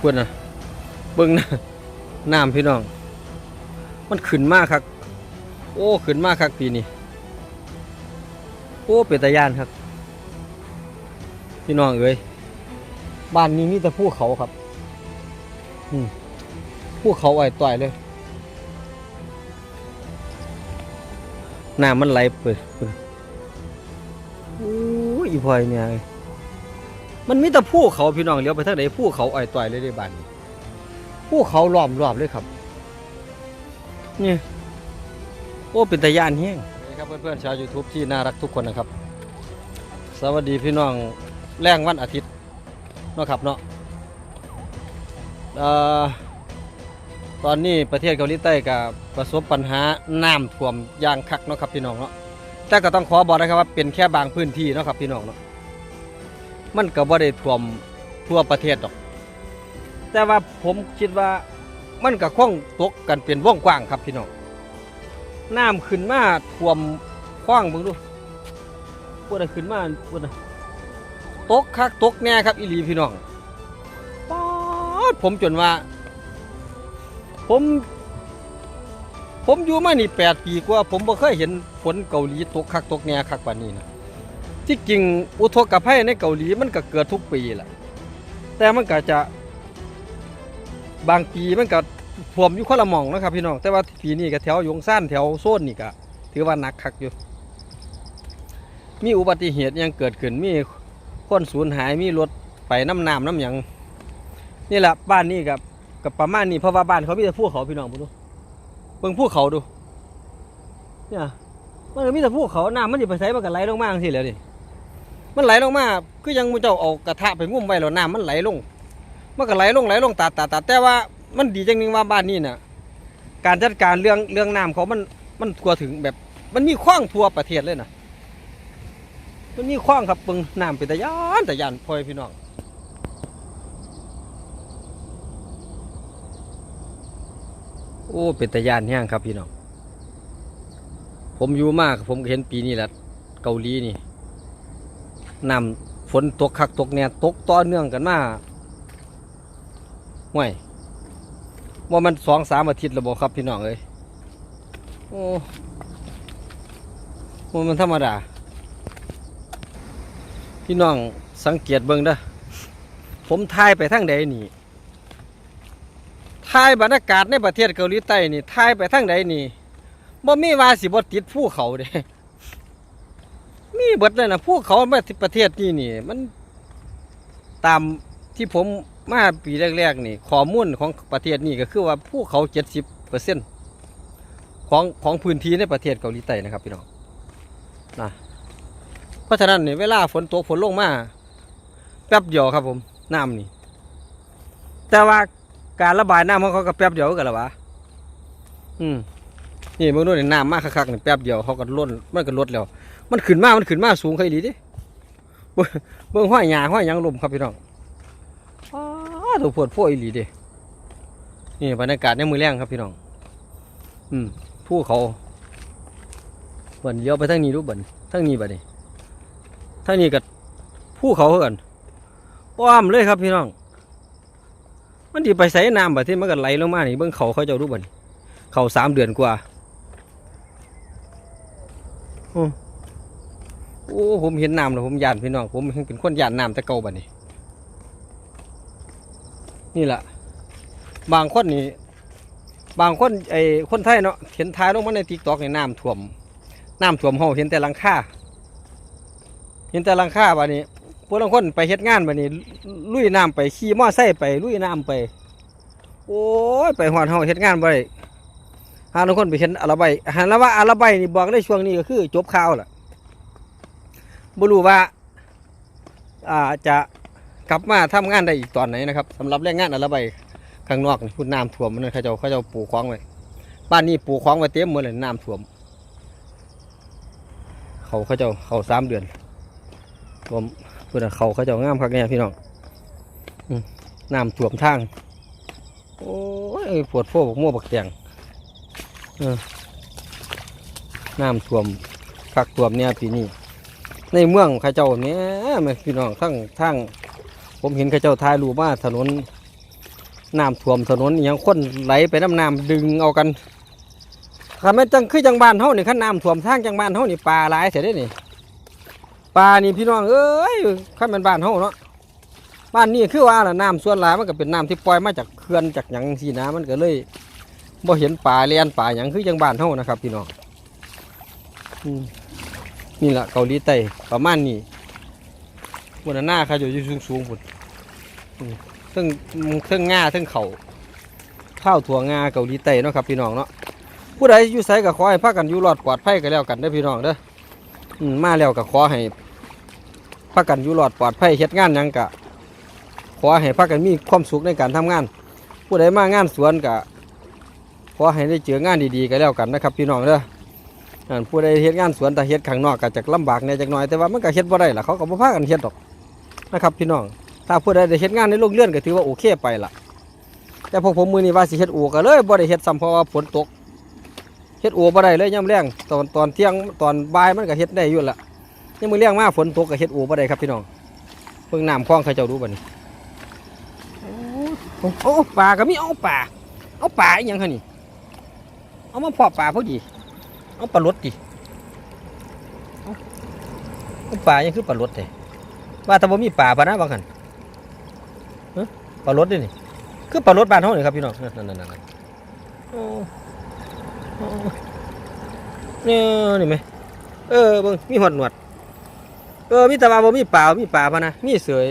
เพื่อนนะเบิ่งนะน้ำพี่น้อง มันขึ้นมากครับ โอ้ขึ้นมากครับปีนี้โอ้เป็นตาย่านครับ พี่น้องเอ้ยบ้านนี้มีแต่ภูเขาครับอืมภูเขาไอ้ต่อยเลยน้ำมันไหลเปิดเปิดโอ้ยอีพลอยเนี่ย มันมีแต่ภูเขาพี่น้องเลี้ยวไปทางไหนภูเขาไอ้ต่อยเลยในบ้านนี้ภูเขาล้อมรอบเลยครับนี่โอ้เป็นตาย่านแห้งครับเพื่อนๆชาว YouTube ที่น่ารักทุกคนนะครับ สวัสดีพี่น้องแรงวันอาทิตย์นะครับเนาะตอนนี้ประเทศเกาหลีใต้กับประสบปัญหาน้ำท่วมอย่างคักเนาะครับพี่น้องเนาะแต่ก็ต้องขอบอกนะครับว่าเป็นแค่บางพื้นที่เนาะครับพี่น้องเนาะ มันก็บ่ได้ท่วมทั่วประเทศดอก แต่ว่าผมคิดว่ามันก็คงตกกันเป็นวงกว้างครับพี่น้องน้ำขึ้นมาท่วมคว้างเบิ่งดูปวดขึ้นมาปวดตกคักตกแน่ครับอีหลีพี่น้องป๊าดผมจนว่า ผม ผมอยู่มานี่แปดปีกว่า ผมบ่เคยเห็นฝนเกาหลีตกคักตกแน่คักปานี้นะ ที่จริงอุทกภัยในเกาหลีมันก็เกิดทุกปีแหละแต่มันก็จะบางปีมันก็ท่วมอยู่คนละหม่องนะครับพี่น้องแต่ว่าปีนี้ก็แถวยงซ่านแถวโซนนี่ก็ถือว่าหนักคักอยู่ มีอุบัติเหตุยังเกิดขึ้นมีคนสูญหายมีรถไปน้ำน้ำน้ำหยังนี่แหละบ้านนี้กับกับประมาณนี้เพราะว่าบ้านเขามีแต่ภูเขาพี่น้องดูเบิ่งภูเขาดูเนี่ยมันก็มีแต่ภูเขาน้ำมันอยู่ไปใส่มันก็ไหลลงมาจังซี่แหล้วนี่ มันไหลลงมา คือยังมูเจ้าเอากระทะไปงุ่มไว้แล้วน้ำมันไหลลง มันก็ไหลลงไหลลงตาดตาตาแต่ว่ามันดีจังนึงว่าบ้านนี้น่ะ การจัดการเรื่องเรื่องน้ำเขามันมันทั่วถึงแบบ มันมีขว้างทั่วประเทศเลยนะมันมีขว้างครับเบิ่งน้ำเป็นตะยานตะยานพ่อยพี่น้องโอ้เป็นตะยานแห้งครับพี่น้องผมอยู่มากผมเห็นปีนี้แหละเกาหลีนี่ น้ำฝนตกคักตกเนี่ยตกต่อเนื่องกันมาห่วยว่ามันสองสามอาทิตย์แล้วบ่ครับพี่น้องเอ้ยโอ้ว่ามันธรรมดา พี่น้องสังเกตเบิ่งเด้อผมทายไปทางใดนี่ทายบรรยากาศในประเทศเกาหลีใต้นี่ทายไปทางใดนี่บ่มีว่าสิบ่ติดภูเขาเด้ มีเบิดเลยนะภูเขามาที่ประเทศนี้นี่ มันตามที่ผมมาปีแรกๆนี่ข้อมูลของประเทศนี้ก็คือว่าภูเขาเจ็ดสิบเปอร์เซ็นของของพื้นที่ในประเทศเกาหลีใต้นะครับพี่น้องนะเพราะฉะนั้นเนี่ยเวลาฝนตกฝนลงมาแป๊บเดียวครับผมน้ำนี่ แต่ว่าการระบายน้ำของเขาก็แป๊บเดียวกันละวะอืมนี่เมื่อนู้นนี่น้ำมากคักๆนี่แป๊บเดียวเขาก็ล้นมันก็ลดแล้ว มันขึ้นมา มันขึ้นมาสูงใครดีดิเบิ่งเบิ่งห้อยหยาห้อยหยังลมครับพี่น้องอ้าตัวปวดพวกอีหลีเดินี่บรรยากาศในมือแรงครับพี่น้อง อืมผู้เขาบิ่นเลี้ยวไปทางนี้รูปบิ่นทางนี้บัดนี้ทางนี้กับผู้เขาเหินป้อมเลยครับพี่น้อง มันที่ไปใส่น้ำแบบที่มันก็ไหลลงมานี่เบื้องเขาเขาเจะรู้บ่นเขาสามเดือนกว่าโอ้ โอ้ผมเห็นน้ำแล้วผมยานพี่น้องผมเป็นคนยานน้ำแต่เก่าบัดนี้ นี่แหละบางคนนี่บางคนไอ้คนไทยเนาะเห็นท้ายลงมาในติ๊กต็อกในน้ำท่วมน้ำท่วมเฮาเห็นแต่ลังค่าเห็นแต่ลังค่าบานี้พวกบางคนไปเฮ็ดงานบานี้ ลุยน้ำไปขี่มอไซค์ไปลุยน้ำไป โอ้ยไปหอดเฮาเฮ็ดงานบ่ได้หาบางคนไปเห็นอาราไบหันแล้วว่าอาราไบนี่บอกได้ช่วงนี้ก็คือจบข่าวล่ะ บ่รู้ว่าอ่าจะกลับมาทำงานได้อีกตอนไหนนะครับสำหรับแรงงานอาราไบข้างนอกนี่พุ่นน้ำท่วมมันนนเขาเจ้าเขาเจ้าปลูกคว้างไว้บ้านนี้ปลูกคว้างไว้เต็มหมดเลยน้ำท่วม เขาเขาเจ้าเขาสามเดือนผมเพื่อนเขาเขาเจะงามคักแน่พี่น้องน้ำท่วมทางโอ้ยปวดโฟบกม่วบกแตงน้ำท่วมคักท่วมเนี่ยปีนี้ ในเมืองข้าเจ้าเนี่ยแม่พี่น้องทั้งทั้งผมเห็นข้าเจ้าทายรูปมาถนนน้ำท่วมถนนยังคนไหลไปน้ำน้ำดึงเอากันคันแม่จังคือจังบ้านเฮานี่คันน้ำท่วมทางจังบ้านเฮานี่ปลาหลายเสียได้นี่ปลานี่พี่น้องเอ้ยคันเป็นบ้านเฮาเนาะบ้านนี้คือว่าละน้ำส่วนหลายมันก็เป็นน้ำที่ปล่อยมาจากเขื่อนจากหยังสีนะมันก็เลยบ่เห็นปลาเลียนปลาหยังคือจังบ้านเฮานะครับ พี่น้องอืม นี่แหละเกาหลีใต้ประมาณนี้บนหน้าเขาอยู่สูงสูงๆพุ่นซึ่งซึ่งง่าซึ่งเขาข้าวถั่วงาเกาหลีใต้เนาะครับพี่น้องเนาะผู้ใดอยู่ไสก็ขอให้พากันอยู่รอดปลอดภัยกันแล้วกันเด้พี่น้องเด้อมาแล้วก็ขอให้พากันอยู่รอดปลอดภัยเฮ็ดงานยังก็ขอให้พากันมีความสุขในการทำงาน ผู้ใดมางานสวนก็ขอให้ได้เจองานดีๆกันแล้วกันนะครับ พี่น้องเด้อ ผู้ใดเฮ็ดงานสวนแต่เฮ็ดข้างนอกก็จะลำบากในจักหน่อยแต่ว่ามันก็เฮ็ดบ่ได้ล่ะเขาก็บ่พากันเฮ็ดดอกนะครับ พี่น้อง ถ้าผู้ใดได้เฮ็ดงานในโรงเรือนก็ถือว่าโอเคไปล่ะ แต่พวกผมมือนี้ว่าสิเฮ็ดอู่ก็เลยบ่ได้เฮ็ดซ้ำเพราะว่าฝนตกเฮ็ดอู่บ่ได้เลยยามแรงตอนตอนเที่ยงตอนบ่ายมันก็เฮ็ดได้อยู่ล่ะยามมื้อแรงมาฝนตกก็เฮ็ดอู่บ่ได้ครับพี่น้องเพิ่งน้ำคลองเขาเจ้าดูบัดนี้โอ้โอ้ปลาก็มีเอาปลาเอาปลาอีหยังคะนี่เอามาพาะปลาพอดี เอาปลาลดดิเอาปลายังคือปลาลดแท้ว่าแต่บ่มีป่าปะนะบางหันเอ้อปลารถด้วยนี่คือปลารถบ้านเฮานี่ครับพี่น้องนั่นนั่นนั่นเนี่ยนี่ไหมเออเบิ่งมีหดหนวด เออมีแต่ว่าบ่มีป่ามีป่าพะนะมีเสย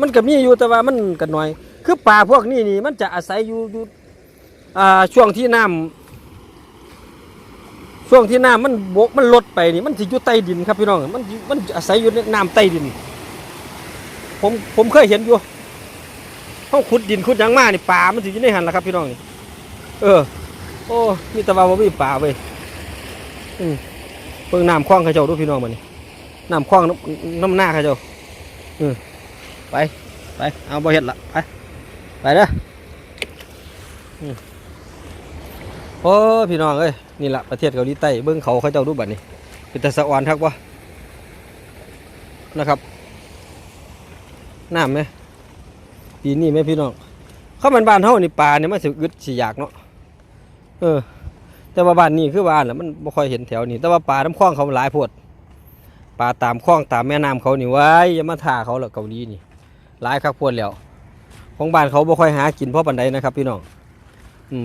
มันก็มีอยู่แต่ว่ามันก็น้อย คือป่าพวกนี้นี่มันจะอาศัยอยู่อยู่ช่วงที่น้ำ ช่วงที่น้ำมันบกมันลดไปนี่มันสิอยู่ใต้ดินครับพี่น้องมันมันอาศัยอยู่ในน้ำใต้ดิน ผมผมเคยเห็นอยู่เขาขุดดินขุดยังมากนี่ป่ามันสิอยู่ในหันละครับพี่น้องนี่เออ โอ้มีต่ว่าบ่มีป่าเว้ยอืมเพิ่งน้ำคลองเขาเจ้าดูพี่น้องมันนี่น้ำคลองน้ำหน้าเขาเจ้าเออไปไปเอาบ่เห็ดละไปไปเด้ออืม โอ้พี่น้องเอ้ยนี่แหละประเทศเกาหลีใต้เบิ้องเขาเขาเจ้าดูปแบัดนี้เป็นแต่สะออนทักวะนะครับน้ำไหมปีนี้ไหมพี่น้องเข้ามันบ้านเฮานี่ปลาเนี่ยมันสิอึดสิอยากเนาะเออ แต่ว่าบ้านนี้คือบ้านแหละมันบ่ค่อยเห็นแถวนี้ แต่ว่าปลาน้ำคลองเขาหลายโพดปลาตามคลองตามแม่น้ำเขานี่ไว้อย่ามาท่าเขาหรอกเกาหลีนี่หลายคักโพดแล้ว ของบ้านเขาบ่ค่อยหากินเพราะปันใดนะครับ พี่น้อง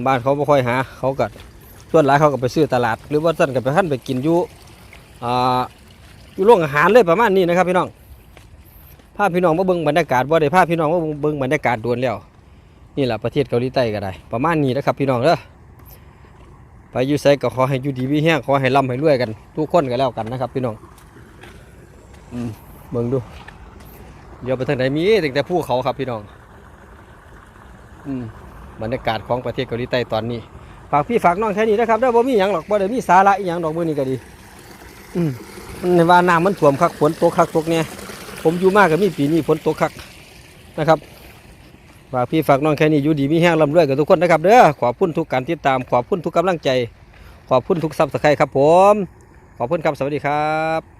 บ้านเขาบ่ค่อยหา เขาก็ส่วนหลายเขาก็ไปซื้อตลาด หรือว่าสั่นก็ไปหั่นไปกินอยู่อ่าอยู่โรงอาหารเลยประมาณนี้นะครับพี่น้องพาพพี่น้องมาเบิ่งบรรยากาศบ่ได้พาพพี่น้องมาเบิ่งบรรยากาศดวนแล้วนี่แหละประเทศเกาหลีใต้ก็ได้ ประมาณนี้นะครับพี่น้องเด้อไปอยู่ไสก็ขอให้อยู่ดีมีแห้งขอให้ร่ำให้รวยกัน ทุกคนก็แล้วกันนะครับ พี่น้องอเบิ่งดูเดี๋ยวไปทางไหนมีแต่แต่ภูเขาครับพี่น้อง อืม บรรยากาศของประเทศเกาหลีใต้ตอนนี้ฝากพี่ฝากน้องแค่นี้นะครับเด้อบ่มีหยังหรอกบ่ได้มีสาระอีหยังดอกมื้อนี้ก็ดี อืมมันว่าน้ำมันท่วมคักฝนตกคักตกเนี่ยผมอยู่มากกับมีปีนี้ฝนตกคักนะครับฝากพี่ฝากน้องแค่นี้อยู่ดีมีแห้งลำรวยกับทุกคนนะครับเด้อขอบคุณทุกการติดตามขอบคุณทุกกำลังใจ ขอบคุณทุกซับสไครต์ครับผม ขอบคุณครับสวัสดีครับ